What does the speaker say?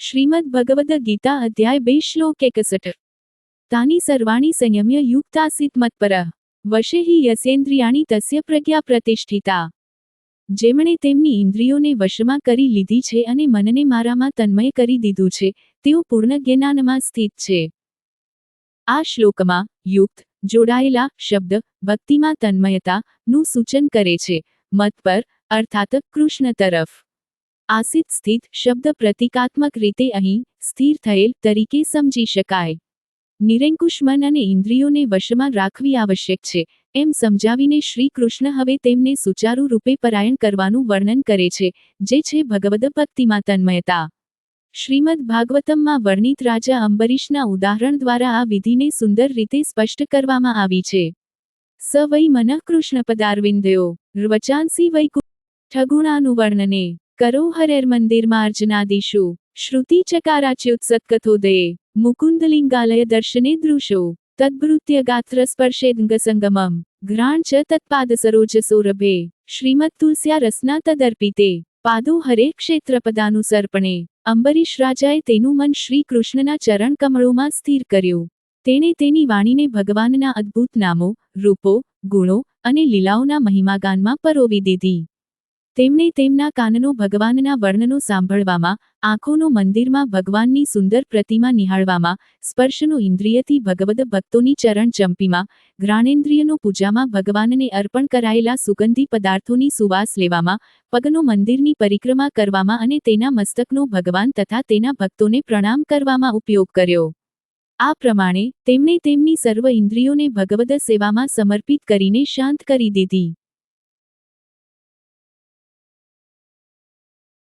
શ્રીમદ ભગવદ ગીતા અધ્યાય બે શ્લોક એકસઠ. તાની સર્વાણી સંયમ્ય યુક્તાસિત મતપરઃ. વશે હિ યસેન્દ્રિયાણી તસ્ય પ્રજ્ઞા પ્રતિષ્ઠિતા. જેમણે તેમની ઇન્દ્રિયોને વશમાં કરી લીધી છે અને મનને મારામાં તન્મય કરી દીધું છે, તેઓ પૂર્ણ જ્ઞાનમાં સ્થિત છે. આ શ્લોકમાં યુક્ત, જોડાયેલા શબ્દ, ભક્તિમાં તન્મયતાનું સૂચન કરે છે મત પર અર્થાત કૃષ્ણ તરફ. આસિત સ્થિત શબ્દ પ્રતિકાત્મક રીતે અહીં સ્થિર થયેલ તરીકે સમજી શકાય. નિરંકુશ મન અને ઇન્દ્રિયોને વશમાં રાખવી આવશ્યક છે. એમ સમજાવીને શ્રી કૃષ્ણ હવે તેમને સુચારુ રૂપે પરાયણ કરવાનું વર્ણન કરે છે, જે છે ભગવદ ભક્તિમાં તન્મયતા શ્રીમદ ભાગવતમમાં વર્ણિત રાજા અંબરીશના ઉદાહરણ દ્વારા આ વિધિને સુંદર રીતે સ્પષ્ટ કરવામાં આવી છે. સ વૈ મનઃ કૃષ્ણ પદારવિંદયો રવચાંસી વૈકુ ઠગુણાનું ઠગુણાનુવર્ણને કરો હરેર મંદિરમાર્જનાદિષુ શ્રુતિ ચકારાચ્યુત્સત્કથોદયે મુકુંદલિંગાલય દર્શને દૃશો તદ્ભૃત્ય ગાત્ર સ્પર્શેદંગસંગમમ ઘ્રાણ ચ તત્પાદ સરોજ સૌરભે શ્રીમદ તુલસ્યા રસના તદર્પિતે પાદો હરે ક્ષેત્રપદાનુસર્પણે અંબરીશ રાજાએ તેનું મન શ્રી કૃષ્ણના ચરણ કમળોમાં સ્થિર કર્યું તેણે તેની વાણીને ભગવાનના અદ્ભુત નામો રૂપો ગુણો અને લીલાઓના મહિમાગાનમાં પરોવી દીધી તેમણે તેમના કાનનો ભગવાનના વર્ણનો સાંભળવામાં, આંખોનો મંદિરમાં ભગવાનની સુંદર પ્રતિમા નિહાળવામાં, સ્પર્શનો ઇન્દ્રિયથી ભગવદ ભક્તોની ચરણ ચંપીમાં ઘ્રાણેન્દ્રિયનો પૂજામાં ભગવાનને અર્પણ કરાયેલા સુગંધી પદાર્થોની સુવાસ લેવામાં, પગનો મંદિરની પરિક્રમા કરવામાં અને તેના મસ્તકનો ભગવાન તથા તેના ભક્તોને પ્રણામ કરવામાં ઉપયોગ કર્યો. આ પ્રમાણે, તેમણે તેમની સર્વ ઇન્દ્રિયોને ભગવદ સેવામાં સમર્પિત કરીને શાંત કરી દીધી.